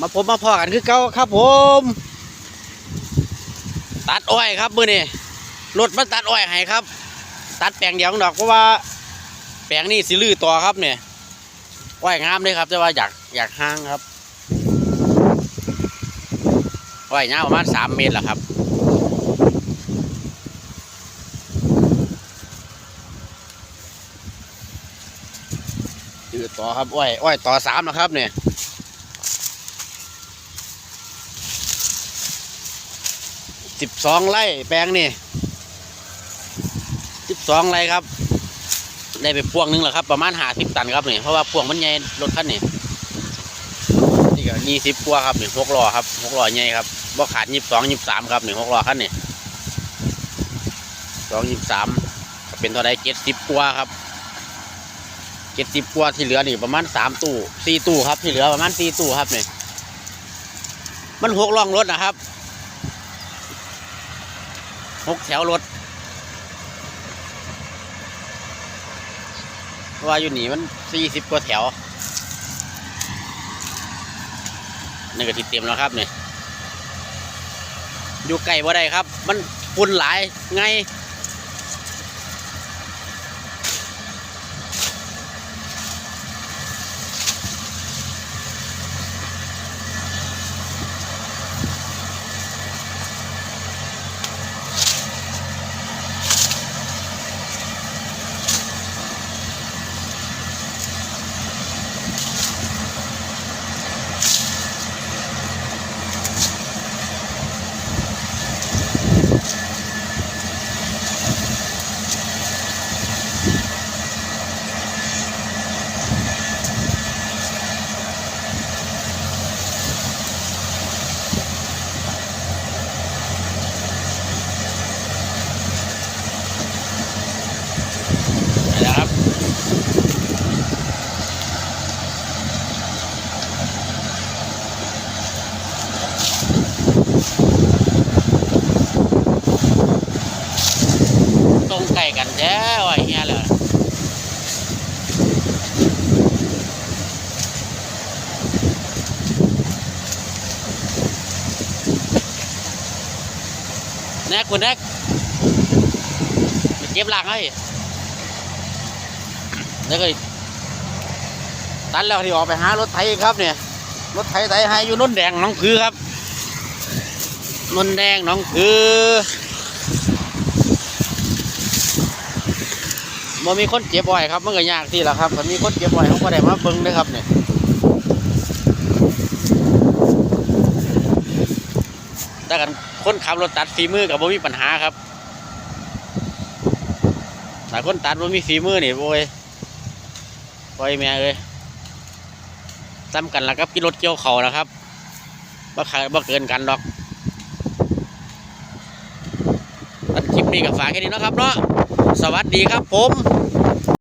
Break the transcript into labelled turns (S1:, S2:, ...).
S1: มาผมมาพอกันคือเก่าครับผม ตัดอ้อยครับมือนี่รถมาตัดอ้อยให้ครับ ตัดแปลงเดียวดอกเพราะว่า แปลงนี่สิลือต่อครับเนี่ยอ้อยงามเลยครับแต่ว่าอยากอยากห้างครับอ้อยยาวประมาณสามเมตรแหละครับยืดต่อครับอ้อยอ้อยต่อสามนะครับเนี่ย สิบสองไร่แปลงนี่สิบสองไร่ครับ ได้ไปพ่วงหนึงแล้วครับ ประมาณหาสิบตันครับนี่เพราะว่าพ่วงมันใหญ่รถคันนี้นี่ก็ยี่สิบกว่าครับนี่หกล้อครับหกล้อใหญ่ครับบ่ขาดยี่สิบสองยี่สิบสามครับนี่หกล้อคันนี้สองยี่สิบสามเป็นเท่าไรเจ็ดสิบกว่าครับเจ็ดสิบกว่าที่เหลือนี่ประมาณสามตู้สี่ตู้ครับที่เหลือประมาณสี่ตู้ครับนี่มันหกล่องรถนะครับ หกแถวรถว่าอยู่หนีมันสี่สิบกว่าแถวนี่ก็ที่เต็มแล้วครับเนี่ยอยู่ไกลบ่ได้ครับ มันฝุ่นหลายไง ตรงไก่กันแท้ว่าเฮียเลยแนกคุณแนกไปเก็บหลังให้ แล้วก็ตันแล้วที่ออกไปหารถไถครับเนี่ย รถไถไถให้อยู่นนแดงน้องคือครับนนแดงน้องคือบ่มีคนเจ็บบ่อยครับมันก็ยากที่ละครับถ้ามีคนเจ็บบ่อยเขาก็ได้มาเบิ่งเด้ครับเนี่ยแต่กันคนขับรถตัดฝีมือกับบ่มีปัญหาครับแต่คนตัดบ่มีฝีมือนี่โว้ย โอ้ยแม่เอ้ยซ้ำกันแล้วครับกินรถเกี่ยวเขาแล้วครับบ่ขาดบ่เกินกันดอกอันคลิปนี้ก็ฝากแค่นี้นะครับเนาะสวัสดีครับผม